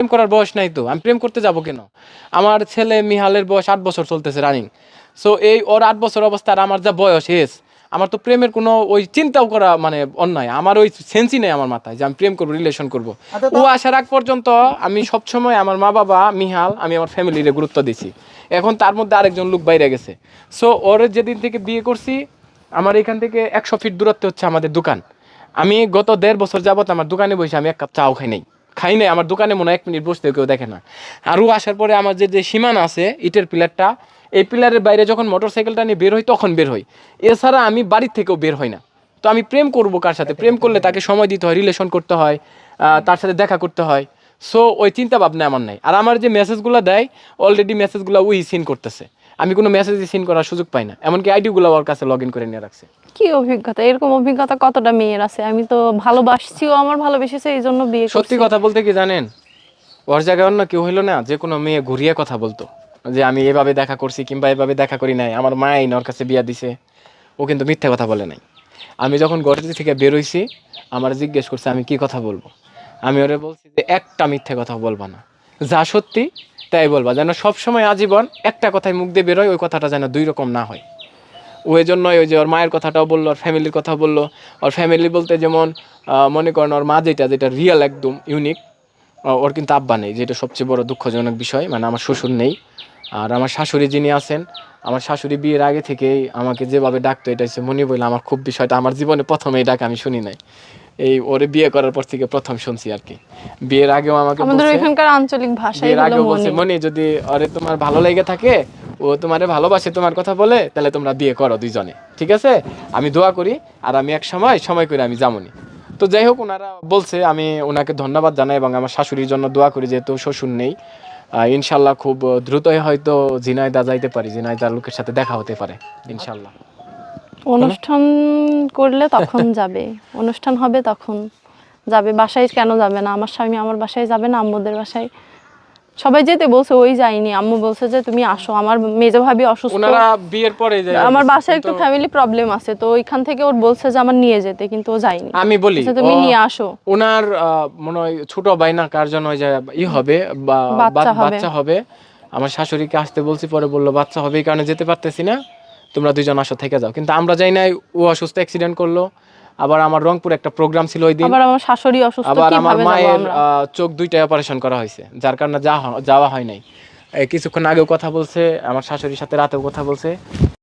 প্রেম করার বয়স নাই তো আমি প্রেম করতে যাব কেন? আমার ছেলে মিহালের বয়স আট বছর চলতেছে রানিং সো এই ওর আট বছর অবস্থা আর আমার যা বয়স এস আমার তো প্রেমের কোনো ওই চিন্তাও করা মানে অন্যায়। আমার ওই সেন্সই নেই আমার মাথায় যে আমি প্রেম করব রিলেশন করব। আচ্ছা, ও আসার আগ পর্যন্ত আমি সবসময় আমার মা বাবা মিহাল আমি আমার ফ্যামিলিরে গুরুত্ব দিছি। এখন তার মধ্যে আরেকজন লোক বাইরে গেছে। সো ওর যেদিন থেকে বিয়ে করছি আমার এখান থেকে একশো ফিট দূরত্বে হচ্ছে আমাদের দোকান। আমি গত দেড় বছর যাবত আমার দোকানে বসে আমি এক কাপ চাও খাই নাই। খাই নাই, আমার দোকানে মনে হয় এক মিনিট বসতে কেউ দেখে না। আরও আসার পরে আমার যে যে সীমানা আছে, ইটের পিলারটা, এই পিলারের বাইরে যখন মোটর সাইকেলটা নিয়ে বের হই, তখন বের হই। এছাড়া আমি বাড়ির থেকেও বের হই না। তো আমি প্রেম করব কার সাথে? প্রেম করলে তাকে সময় দিতে হয় রিলেশন করতে হয় তার সাথে দেখা করতে হয়। সো ওই চিন্তা ভাবনা আমার নাই। আর আমার যে মেসেজগুলো দেয় অলরেডি মেসেজগুলো ওই সিন করতেছে। আমি কোনো মেসেজই সিন করার সুযোগ পাই না। এমনকি আইডিগুলো ওর কাছে লগ ইন করে নিয়ে রাখছে। কি অভিজ্ঞতা? এরকম অভিজ্ঞতা কতটা মেয়ের আছে? আমি তো ভালোবাসছিও আমার ভালোবেসেছে এই জন্য বিয়ে সত্যি কথা বলতে কি জানেন? ওর জায়গায় অন্য কেউ হইল না যে কোনো মেয়ে ঘুরিয়ে কথা বলতো। যে আমি এভাবে দেখা করছি কিংবা এভাবে দেখা করি নাই আমার মা আইন ওর কাছে বিয়া দিছে ও কিন্তু মিথ্যা কথা বলে নাই। আমি যখন গড়ি থেকে বেরোইছি আমার জিজ্ঞেস করছে আমি কি কথা বলব? আমি ওরে বলছি যে একটা মিথ্যে কথা বলবা না। যা সত্যি, তাই বলবা। যেন সবসময় আজীবন একটা কথায় মুখ দিয়ে বেরোয়, ওই কথাটা যেন দুই রকম না হয়। ওই জন্যই ওই যে ওর মায়ের কথাটাও বলল, ওর ফ্যামিলির কথা বলল। ওর ফ্যামিলি বলতে যেমন মনে করেন ওর মা যেটা যেটা রিয়েল একদম ইউনিক ওর কিন্তু আব্বা নেই, যেটা সবচেয়ে বড় দুঃখজনক বিষয়। মানে আমার শ্বশুর নেই। আর আমার শাশুড়ি যিনি আছেন, আমার শাশুড়ি বিয়ের আগে থেকেই আমাকে যেভাবে ডাকতো, এটা হচ্ছে মনে বললে আমার খুব বিষয়টা, আমার জীবনে প্রথম এই ডাক আমি শুনি নাই। এই ওরে বিয়ে করার পর থেকে প্রথম শুনছি আর কি। বিয়ের আগেও আমাকে আমাদের এখানকার আঞ্চলিক ভাষাই বিয়ের আগেও বলছে মনি যদি আরে তোমার ভালো লেগে থাকে ও তোমারে ভালোবাসে তোমার কথা বলে তাহলে তোমরা বিয়ে করো দুইজনে ঠিক আছে? আমি দোয়া করি আর আমি এক সময় সময় করে আমি যামনি। তো যাই হোক ওনারা বলছে আমি ওনাকে ধন্যবাদ জানাই এবং আমার শাশুড়ির জন্য দোয়া করি যেহেতু শ্বশুর নেই। ইনশাল্লাহ খুব দ্রুতই হয়তো জিনায়দা যাইতে পারি জিনায়দা লোকের সাথে দেখা হতে পারে ইনশাল্লাহ। অনুষ্ঠান করলে তখন যাবে। অনুষ্ঠান হবে তখন যাবে। বাসায় কেন যাবে না? আমার স্বামী আমার বাসায় যাবে না? আম্মুদের বাসায়? সবাই যেতে বলছে ওই যায়নি। আম্মু বলছে যে তুমি আসো। আমার মেজো ভাবি অসুস্থ। ওনারা বিয়ের পরে যাই আমার বাসায় একটু ফ্যামিলি প্রবলেম আছে। তো ওইখান থেকে ওর বলছে যে আমার নিয়ে যেতে। কিন্তু ও যায়নি। আমি বলি তুমি নিয়ে আসো। ওনার মনে হয় ছোট ভাই না কার জন্য ওই যে ই হবে বা বাচ্চা হবে। বাচ্চা হবে। আমার শাশুড়িকে আসতে বলছি পরে বলল বাচ্চা হবে এই কারণে যেতে পারতেছি না। তোমরা দুজন আসো থেকে যাও। কিন্তু আমরা যাই নাই ও অসুস্থ অ্যাক্সিডেন্ট করল। আবার আমার রংপুর একটা প্রোগ্রাম ছিল ওই দিন। আবার আমার শাশুড়ি অসুস্থ আবার আমার মায়ের চোখ দুইটা অপারেশন করা হয়েছে যার কারণে যাওয়া যাওয়া হয় নাই। কিছুক্ষণ আগেও কথা বলছে আমার শাশুড়ির সাথে রাতেও কথা বলছে।